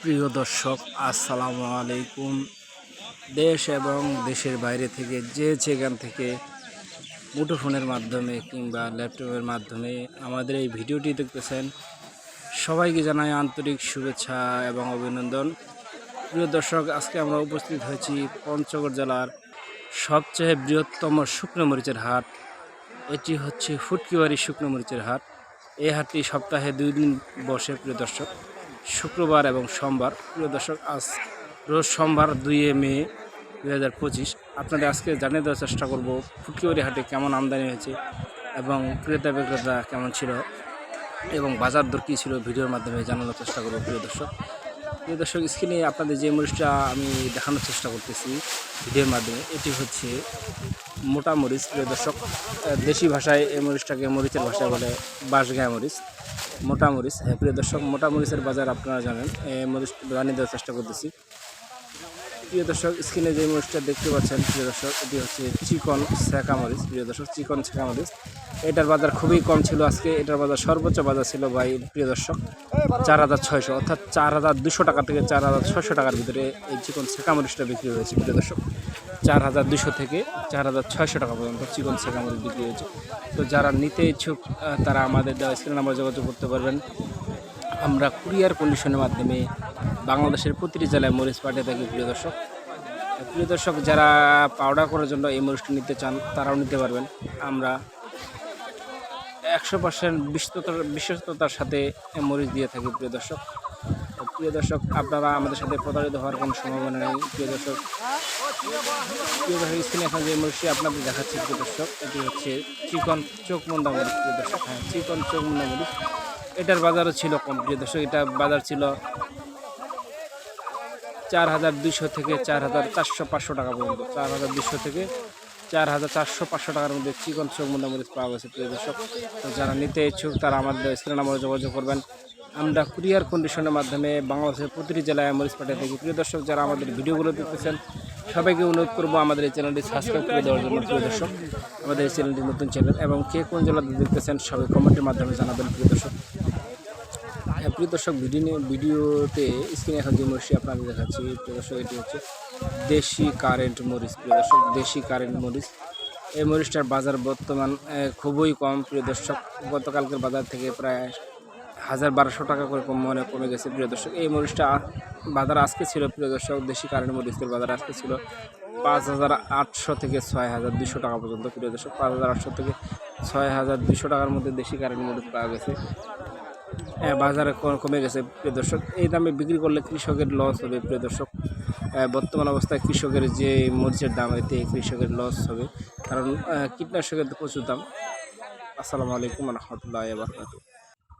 প্রিয় দর্শক, আসসালামু আলাইকুম। দেশ এবং দেশের বাইরে থেকে যে যেখান থেকে মুঠোফোনের মাধ্যমে কিংবা ল্যাপটপের মাধ্যমে আমাদের এই ভিডিওটি দেখতেছেন, সবাইকে জানাই আন্তরিক শুভেচ্ছা এবং অভিনন্দন। প্রিয় দর্শক, আজকে আমরা উপস্থিত হয়েছি পঞ্চগড় জেলার সবচেয়ে বৃহত্তম শুকনো মরিচের হাট। এটি হচ্ছে ফুটকিবাড়ি শুকনো মরিচের হাট। এই হাটটি সপ্তাহে দুই দিন বসে, প্রিয় দর্শক। শুক্রবার এবং সোমবার। প্রিয় দর্শক, আজ রোজ সোমবার দুইয়ে মে দু হাজার পঁচিশ। আপনাদের আজকে জানিয়ে দেওয়ার চেষ্টা করব, ফুটকিবাড়ি হাটে কেমন আমদানি হয়েছে এবং ক্রেতা বিক্রেতা কেমন ছিল এবং বাজার দর কী ছিল, ভিডিওর মাধ্যমে জানানোর চেষ্টা করব। প্রিয় দর্শক দর্শক স্ক্রিনে আপনাদের যে মরিচটা আমি দেখানোর চেষ্টা করতেছি ভিডিওর মাধ্যমে, এটি হচ্ছে মোটা মরিচ, প্রিয় দর্শক। দেশি ভাষায় এই মরিচটাকে মরিচের ভাষায় বলে বাঁশগায় মরিচ, মোটা মরিচ। হ্যাঁ প্রিয় দর্শক, মোটা মরিচের বাজার আপনারা জানেন। মরিচ জানিয়ে দেওয়ার চেষ্টা করতেছি। প্রিয় দর্শক, স্ক্রিনে যে মরিচটা দেখতে পাচ্ছেন, প্রিয় দর্শক, এটি হচ্ছে চিকন শেখা মরিচ। প্রিয় দর্শক, চিকন শেখা মরিচ। এটার বাজার খুবই কম ছিল আজকে। এটার বাজার সর্বোচ্চ বাজার ছিল ভাই, প্রিয় দর্শক, চার হাজার ছয়শো, অর্থাৎ চার হাজার দুশো টাকা থেকে চার হাজার ছয়শো টাকার ভিতরে এই চিকন শেখা মরিচটা বিক্রি হয়েছে, প্রিয় দর্শক। চার হাজার দুশো থেকে চার হাজার ছয়শো টাকা পর্যন্ত চিকন শেখা মরিচ বিক্রি হয়েছে। তো যারা নিতে ইচ্ছুক তারা আমাদের দেওয়া স্ক্রিনে নাম্বার যোগাযোগ করতে পারবেন। আমরা কুরিয়ার কন্ডিশনের মাধ্যমে বাংলাদেশের প্রতিটি জেলায় মরিচ পাঠিয়ে থাকি, প্রিয় দর্শক। প্রিয় দর্শক, যারা পাউডার করার জন্য এই মরিচটি নিতে চান, তারাও নিতে পারবেন। আমরা একশো পার্সেন্ট বিশ্বস্ততার বিশ্বস্ততার সাথে মরিচ দিয়ে থাকি, প্রিয় দর্শক। প্রিয় দর্শক, আপনারা আমাদের সাথে প্রতারিত হওয়ার কোনো সম্ভাবনা নেই, প্রিয় দর্শক। প্রিয় দর্শক, স্ক্রিনে এখন যে মরিচটি আপনাদের দেখাচ্ছি, প্রিয় দর্শক, এটি হচ্ছে চিকন চোখ মন্দা মরিচ, প্রিয় দর্শক। হ্যাঁ চিকন চোখ মন্দা মরিচ। এটার বাজারও ছিল কম, প্রিয় দর্শক। এটা বাজার ছিল চার হাজার দুইশো থেকে চার হাজার চারশো পাঁচশো টাকা পর্যন্ত। চার হাজার দুইশো থেকে চার হাজার চারশো পাঁচশো টাকার মধ্যে চিকন চোখ মন্দা মরিচ পাওয়া গেছে, প্রিয় দর্শক। তো যারা নিতে ইচ্ছুক, তারা আমাদের স্ক্রিন নাম্বারে যোগাযোগ করবেন। আমরা কুরিয়ার কন্ডিশনের মাধ্যমে বাংলাদেশের প্রতিটি জেলায় মরিচ পাঠিয়ে থাকি। প্রিয় দর্শক, যারা আমাদের ভিডিওগুলো দেখতেছেন, সবাইকে অনুরোধ করব আমাদের এই চ্যানেলটি সাবস্ক্রাইব করে দেওয়ার জন্য, প্রিয় দর্শক। আমাদের এই চ্যানেলটি নতুন চ্যানেল এবং কে কোন জেলাতে দেখতেছেন, সবাই কমেন্টের মাধ্যমে জানাবেন, প্রিয় দর্শক। হ্যাঁ প্রিয় দর্শক ভিডিও ভিডিওতে স্ক্রিনে এখন যে মরিচটি আপনাদের দেখাচ্ছি, প্রিয় দর্শক, এটি হচ্ছে দেশি কারেন্ট মরিচ, প্রিয় দর্শক, দেশি কারেন্ট মরিচ। এই মরিচটার বাজার বর্তমান খুবই কম, প্রিয় দর্শক। গতকালকের বাজার থেকে প্রায় হাজার বারোশো টাকা করে কম মনে কমে গেছে, প্রিয় দর্শক। এই মরিচটা বাজার আজকে ছিল, প্রিয় দর্শক, দেশি কারেন্ট মরিচের বাজার আজকে ছিল পাঁচ হাজার আটশো থেকে ছয় হাজার দুশো টাকা পর্যন্ত, প্রিয় দর্শক। পাঁচ হাজার আটশো থেকে ছয় হাজার দুশো টাকার মধ্যে দেশি কারেন্ট মরিচ পাওয়া গেছে। বাজারে কমে গেছে, প্রিয় দর্শক। এই দামে বিক্রি করলে কৃষকের লস হবে, প্রিয় দর্শক। বর্তমান অবস্থায় কৃষকের যে মরিচের দাম, এতে কৃষকের লস হবে। কারণ কীটনাশকের প্রচুর দাম। আসসালামু আলাইকুম রহমতুল্লাহ